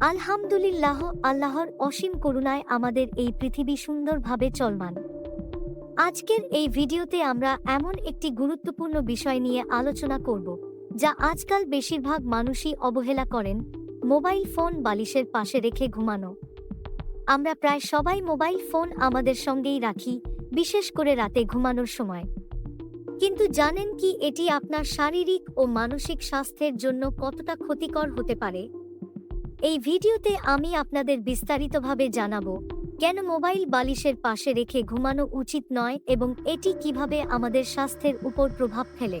আলহামদুলিল্লাহ, আল্লাহর অসীম করুণায় আমাদের এই পৃথিবী সুন্দরভাবে চলমান। আজকের এই ভিডিওতে আমরা এমন একটি গুরুত্বপূর্ণ বিষয় নিয়ে আলোচনা করব, যা আজকাল বেশিরভাগ মানুষই অবহেলা করেন, মোবাইল ফোন বালিশের পাশে রেখে ঘুমানো। আমরা প্রায় সবাই মোবাইল ফোন আমাদের সঙ্গেই রাখি, বিশেষ করে রাতে ঘুমানোর সময়। কিন্তু জানেন কি এটি আপনার শারীরিক ও মানসিক স্বাস্থ্যের জন্য কতটা ক্ষতিকর হতে পারে? এই ভিডিওতে আমি আপনাদের বিস্তারিতভাবে জানাব, কেন মোবাইল বালিশের পাশে রেখে ঘুমানো উচিত নয় এবং এটি কীভাবে আমাদের স্বাস্থ্যের উপর প্রভাব ফেলে।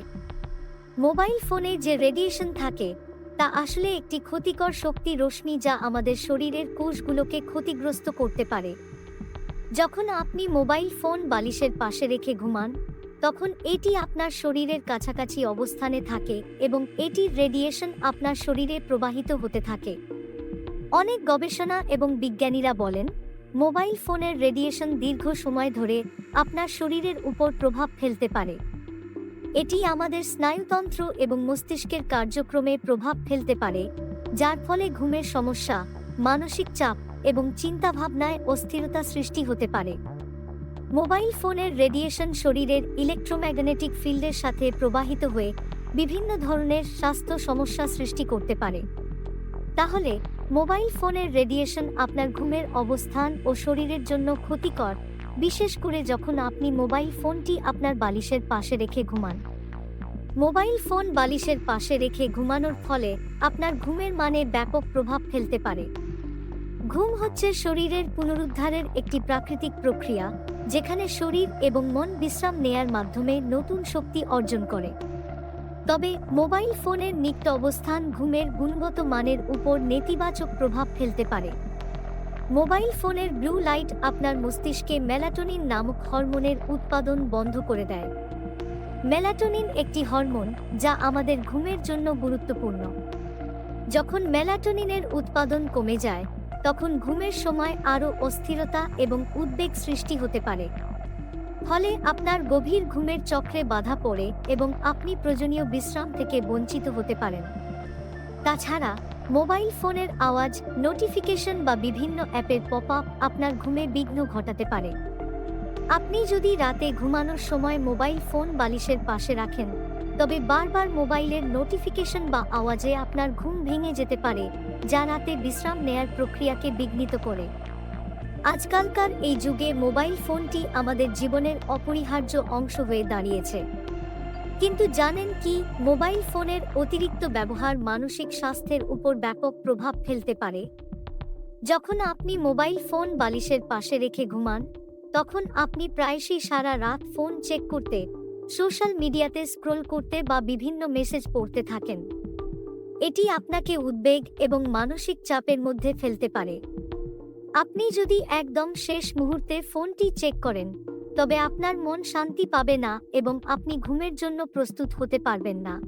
মোবাইল ফোনে যে রেডিয়েশন থাকে, তা আসলে একটি ক্ষতিকর শক্তি রশ্মি যা আমাদের শরীরের কোষগুলোকে ক্ষতিগ্রস্ত করতে পারে। যখন আপনি মোবাইল ফোন বালিশের পাশে রেখে ঘুমান, তখন এটি আপনার শরীরের কাছাকাছি অবস্থানে থাকে এবং এটির রেডিয়েশন আপনার শরীরে প্রবাহিত হতে থাকে। অনেক গবেষণা এবং বিজ্ঞানীরা বলেন, মোবাইল ফোনের রেডিয়েশন দীর্ঘ সময় ধরে আপনার শরীরের উপর প্রভাব ফেলতে পারে। এটি আমাদের স্নায়ুতন্ত্র এবং মস্তিষ্কের কার্যক্রমে প্রভাব ফেলতে পারে, যার ফলে ঘুমের সমস্যা, মানসিক চাপ এবং চিন্তাভাবনায় অস্থিরতা সৃষ্টি হতে পারে। মোবাইল ফোনের রেডিয়েশন শরীরের ইলেকট্রোম্যাগনেটিক ফিল্ডের সাথে প্রবাহিত হয়ে বিভিন্ন ধরনের স্বাস্থ্য সমস্যা সৃষ্টি করতে পারে। তাহলে মোবাইল ফোনের রেডিয়েশন আপনার ঘুমের অবস্থান ও শরীরের জন্য ক্ষতিকর, বিশেষ করে যখন আপনি মোবাইল ফোনটি আপনার বালিশের পাশে রেখে ঘুমান। মোবাইল ফোন বালিশের পাশে রেখে ঘুমানোর ফলে আপনার ঘুমের মানে ব্যাপক প্রভাব ফেলতে পারে। ঘুম হচ্ছে শরীরের পুনরুদ্ধারের একটি প্রাকৃতিক প্রক্রিয়া, যেখানে শরীর এবং মন বিশ্রাম নেয়ার মাধ্যমে নতুন শক্তি অর্জন করে। তবে মোবাইল ফোনের নিত্য অবস্থান, ঘুমের গুণগত মানের উপর নেতিবাচক প্রভাব ফেলতে পারে। মোবাইল ফোনের ব্লু লাইট আপনার মস্তিষ্কে মেলাটোনিন নামক হরমোনের উৎপাদন বন্ধ করে দেয়। মেলাটোনিন একটি হরমোন যা আমাদের ঘুমের জন্য গুরুত্বপূর্ণ। যখন মেলাটোনিনের উৎপাদন কমে যায়, তখন ঘুমের সময় আরও অস্থিরতা এবং উদ্বেগ সৃষ্টি হতে পারে। ফলে আপনার গভীর ঘুমের চক্রে বাধা পড়ে এবং আপনি প্রয়োজনীয় বিশ্রাম থেকে বঞ্চিত হতে পারেন। তাছাড়া, মোবাইল ফোনের আওয়াজ, নোটিফিকেশন বা বিভিন্ন অ্যাপের পপ আপ আপনার ঘুমে বিঘ্ন ঘটাতে পারে। আপনি যদি রাতে ঘুমানোর সময় মোবাইল ফোন বালিশের পাশে রাখেন, তবে বারবার মোবাইলের নোটিফিকেশন বা আওয়াজে আপনার ঘুম ভেঙে যেতে পারে, যা রাতে বিশ্রাম নেয়ার প্রক্রিয়াকে বিঘ্নিত করে। আজকালকার এই যুগে মোবাইল ফোনটি আমাদের জীবনের অপরিহার্য অংশ হয়ে দাঁড়িয়েছে। কিন্তু জানেন কি, মোবাইল ফোনের অতিরিক্ত ব্যবহার মানসিক স্বাস্থ্যের উপর ব্যাপক প্রভাব ফেলতে পারে। যখন আপনি মোবাইল ফোন বালিশের পাশে রেখে ঘুমান, তখন আপনি প্রায়শই সারা রাত ফোন চেক করতে, সোশ্যাল মিডিয়াতে স্ক্রোল করতে বা বিভিন্ন মেসেজ পড়তে থাকেন। এটি আপনাকে উদ্বেগ এবং মানসিক চাপের মধ্যে ফেলতে পারে। আপনি যদি একদম শেষ মুহূর্তে ফোনটি চেক করেন, তবে আপনার মন শান্তি পাবে না এবং আপনি ঘুমের জন্য প্রস্তুত হতে পারবেন না।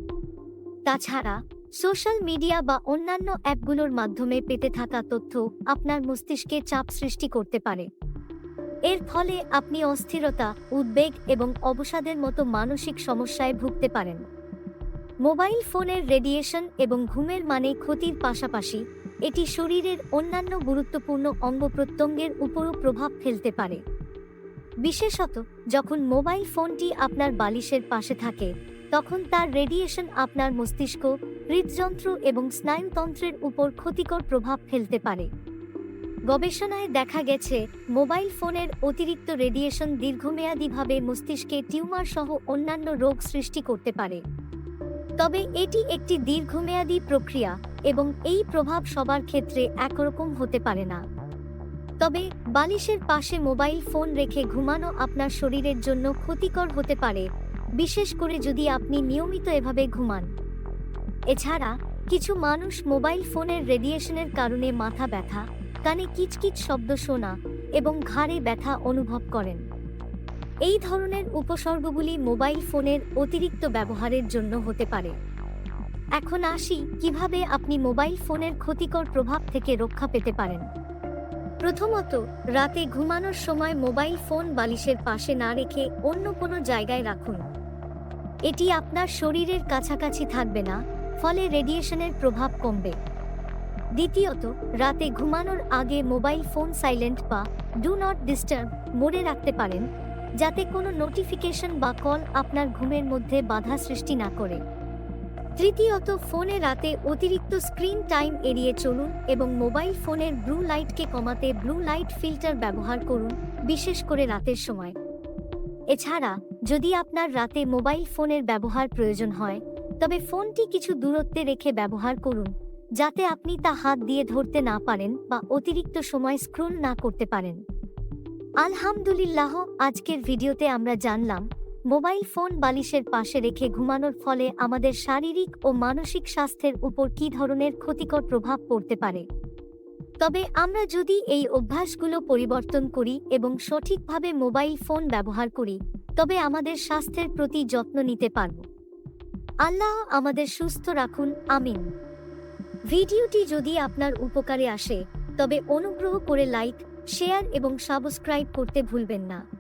তাছাড়া, সোশ্যাল মিডিয়া বা অন্যান্য অ্যাপগুলোর মাধ্যমে পেতে থাকা তথ্য আপনার মস্তিষ্কে চাপ সৃষ্টি করতে পারে। এর ফলে আপনি অস্থিরতা, উদ্বেগ এবং অবসাদের মতো মানসিক সমস্যায় ভুগতে পারেন। মোবাইল ফোনের রেডিয়েশন এবং ঘুমের মানে ক্ষতির পাশাপাশি এটি শরীরের অন্যান্য গুরুত্বপূর্ণ অঙ্গ প্রত্যঙ্গের উপরও প্রভাব ফেলতে পারে। বিশেষত, যখন মোবাইল ফোনটি আপনার বালিশের পাশে থাকে, তখন তার রেডিয়েশন আপনার মস্তিষ্ক, হৃদযন্ত্র এবং স্নায়ুতন্ত্রের উপর ক্ষতিকর প্রভাব ফেলতে পারে। গবেষণায় দেখা গেছে, মোবাইল ফোনের অতিরিক্ত রেডিয়েশন দীর্ঘমেয়াদীভাবে মস্তিষ্কে টিউমার সহ অন্যান্য রোগ সৃষ্টি করতে পারে। তবে এটি একটি দীর্ঘমেয়াদী প্রক্রিয়া এবং এই প্রভাব সবার ক্ষেত্রে একরকম হতে পারে না। তবে বালিশের পাশে মোবাইল ফোন রেখে ঘুমানো আপনার শরীরের জন্য ক্ষতিকর হতে পারে, বিশেষ করে যদি আপনি নিয়মিত এভাবে ঘুমান। এছাড়া, কিছু মানুষ মোবাইল ফোনের রেডিয়েশনের কারণে মাথা ব্যথা, কানে কিচকিচ শব্দ শোনা এবং ঘাড়ে ব্যথা অনুভব করেন। এই ধরনের উপসর্গগুলি মোবাইল ফোনের অতিরিক্ত ব্যবহারের জন্য হতে পারে। এখন আসি কীভাবে আপনি মোবাইল ফোনের ক্ষতিকর প্রভাব থেকে রক্ষা পেতে পারেন। প্রথমত, রাতে ঘুমানোর সময় মোবাইল ফোন বালিশের পাশে না রেখে অন্য কোনো জায়গায় রাখুন। এটি আপনার শরীরের কাছাকাছি থাকবে না, ফলে রেডিয়েশনের প্রভাব কমবে। দ্বিতীয়ত, রাতে ঘুমানোর আগে মোবাইল ফোন সাইলেন্ট বা ডু নট ডিস্টার্ব মোডে রাখতে পারেন, যাতে কোনো নোটিফিকেশন বা কল আপনার ঘুমের মধ্যে বাধা সৃষ্টি না করে। তৃতীয়ত, ফোনে রাতে অতিরিক্ত স্ক্রিন টাইম এড়িয়ে চলুন এবং মোবাইল ফোনের ব্লু লাইটকে কমাতে ব্লু লাইট ফিল্টার ব্যবহার করুন, বিশেষ করে রাতের সময়। এছাড়া, যদি আপনার রাতে মোবাইল ফোনের ব্যবহার প্রয়োজন হয়, তবে ফোনটি কিছু দূরত্বে রেখে ব্যবহার করুন, যাতে আপনি তা হাত দিয়ে ধরতে না পারেন বা অতিরিক্ত সময় স্ক্রোল না করতে পারেন। আলহামদুলিল্লাহ, আজকের ভিডিওতে আমরা জানলাম মোবাইল ফোন বালিশের পাশে রেখে ঘুমানোর ফলে আমাদের শারীরিক ও মানসিক স্বাস্থ্যের উপর কী ধরনের ক্ষতিকর প্রভাব পড়তে পারে? তবে আমরা যদি এই অভ্যাসগুলো পরিবর্তন করি এবং সঠিকভাবে মোবাইল ফোন ব্যবহার করি, তবে আমাদের স্বাস্থ্যের প্রতি যত্ন নিতে পারব। আল্লাহ আমাদের সুস্থ রাখুন। আমিন। ভিডিওটি যদি আপনার উপকারে আসে, তবে অনুগ্রহ করে লাইক, শেয়ার এবং সাবস্ক্রাইব করতে ভুলবেন না।